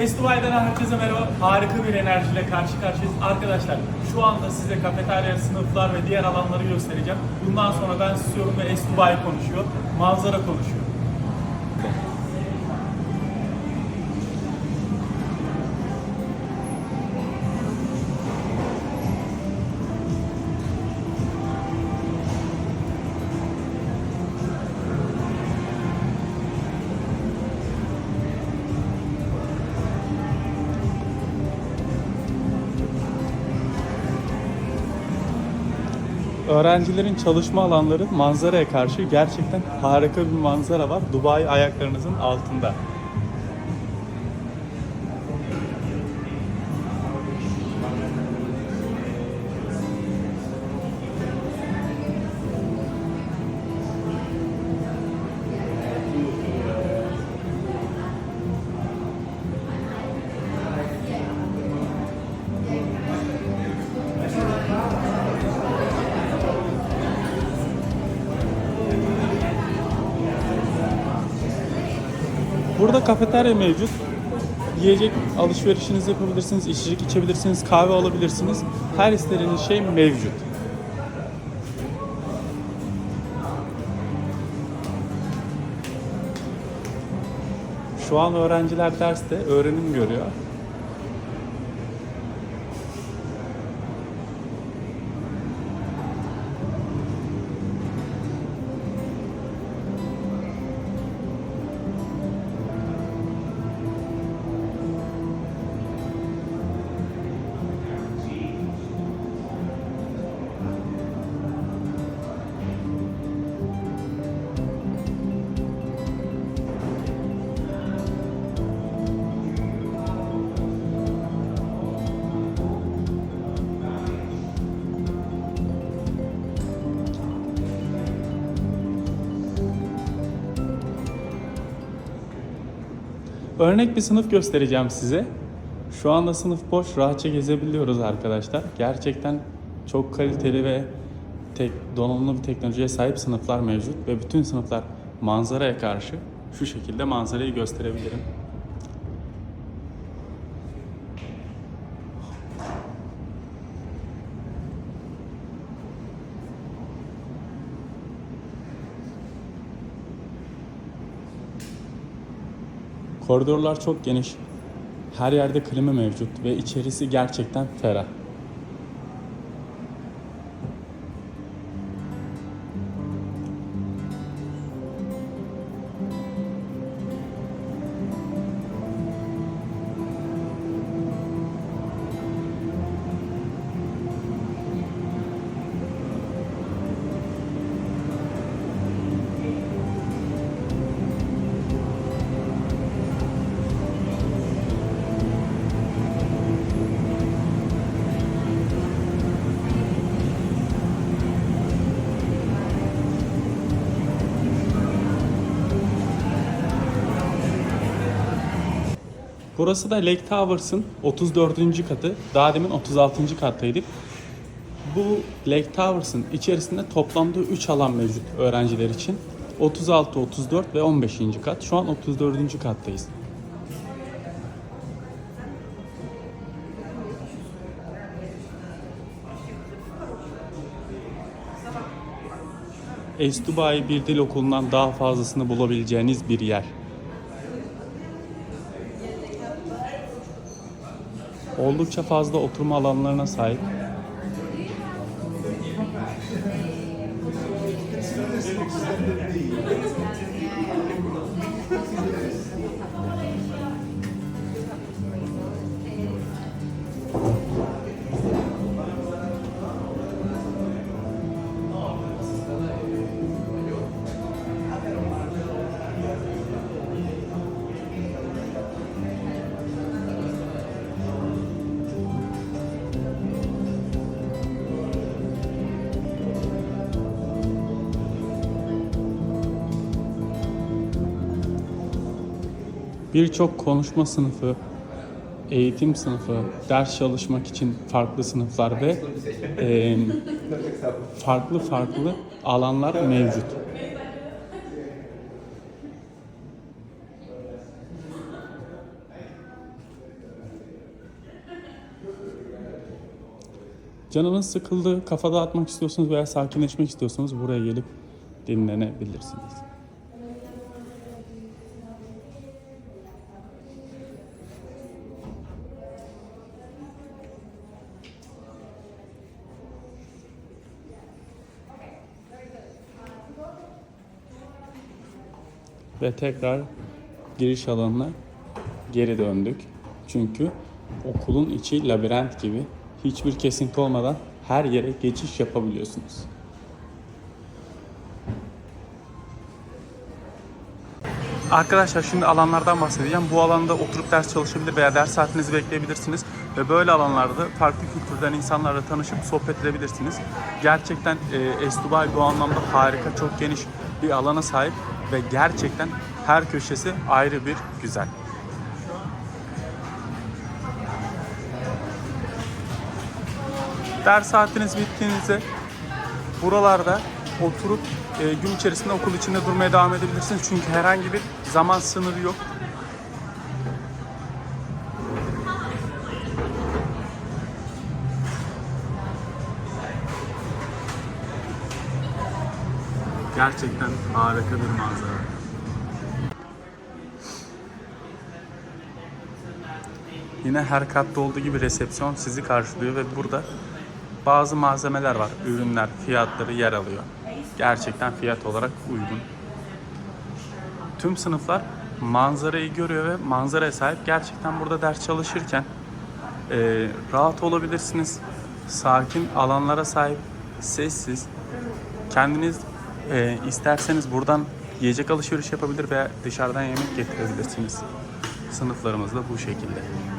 Festivalden herkese merhaba. Harika bir enerjiyle karşı karşıyayız. Arkadaşlar şu anda size kafeterya, sınıflar ve diğer alanları göstereceğim. Bundan sonra ben susuyorum ve Estubay konuşuyor. Manzara konuşuyor. Öğrencilerin çalışma alanları manzaraya karşı gerçekten harika bir manzara var. Dubai ayaklarınızın altında. Burada kafeterya mevcut. Yiyecek alışverişinizi yapabilirsiniz, içecek içebilirsiniz, kahve alabilirsiniz. Her istediğiniz şey mevcut. Şu an öğrenciler derste öğrenim görüyor. Örnek bir sınıf göstereceğim size. Şu anda sınıf boş, rahatça gezebiliyoruz arkadaşlar. Gerçekten çok kaliteli ve tek, donanımlı bir teknolojiye sahip sınıflar mevcut ve bütün sınıflar manzaraya karşı şu şekilde manzarayı gösterebilirim. Koridorlar çok geniş. Her yerde klima mevcut ve içerisi gerçekten ferah. Burası da Lake Towers'ın 34. katı. Daha demin 36. kattaydık. Bu Lake Towers'ın içerisinde toplamda 3 alan mevcut öğrenciler için. 36, 34 ve 15. kat. Şu an 34. kattayız. Es Dubai bir dil okulundan daha fazlasını bulabileceğiniz bir yer. Oldukça fazla oturma alanlarına sahip. Birçok konuşma sınıfı, eğitim sınıfı, ders çalışmak için farklı sınıflar ve e, farklı farklı alanlar mevcut. Canınız sıkıldı, kafa dağıtmak istiyorsunuz veya sakinleşmek istiyorsanız buraya gelip dinlenebilirsiniz. Ve tekrar giriş alanına geri döndük. Çünkü okulun içi labirent gibi hiçbir kesinti olmadan her yere geçiş yapabiliyorsunuz. Arkadaşlar şimdi alanlardan bahsedeceğim. Bu alanda oturup ders çalışabilir veya ders saatinizi bekleyebilirsiniz. Ve böyle alanlarda farklı kültürden insanlarla tanışıp sohbet edebilirsiniz. Gerçekten e, Estubai bu anlamda harika, çok geniş bir alana sahip ve gerçekten her köşesi ayrı bir güzel. Ders saatiniz bittiğinizde buralarda oturup e, gün içerisinde okul içinde durmaya devam edebilirsiniz. Çünkü herhangi bir zaman sınırı yok. Gerçekten harika bir manzara. Yine her katta olduğu gibi resepsiyon sizi karşılıyor ve burada bazı malzemeler var. Ürünler, fiyatları yer alıyor. Gerçekten fiyat olarak uygun. Tüm sınıflar manzarayı görüyor ve manzaraya sahip. Gerçekten burada ders çalışırken e, rahat olabilirsiniz. Sakin alanlara sahip, sessiz. Kendiniz e, isterseniz buradan yiyecek alışveriş yapabilir veya dışarıdan yemek getirebilirsiniz. Sınıflarımız da bu şekilde.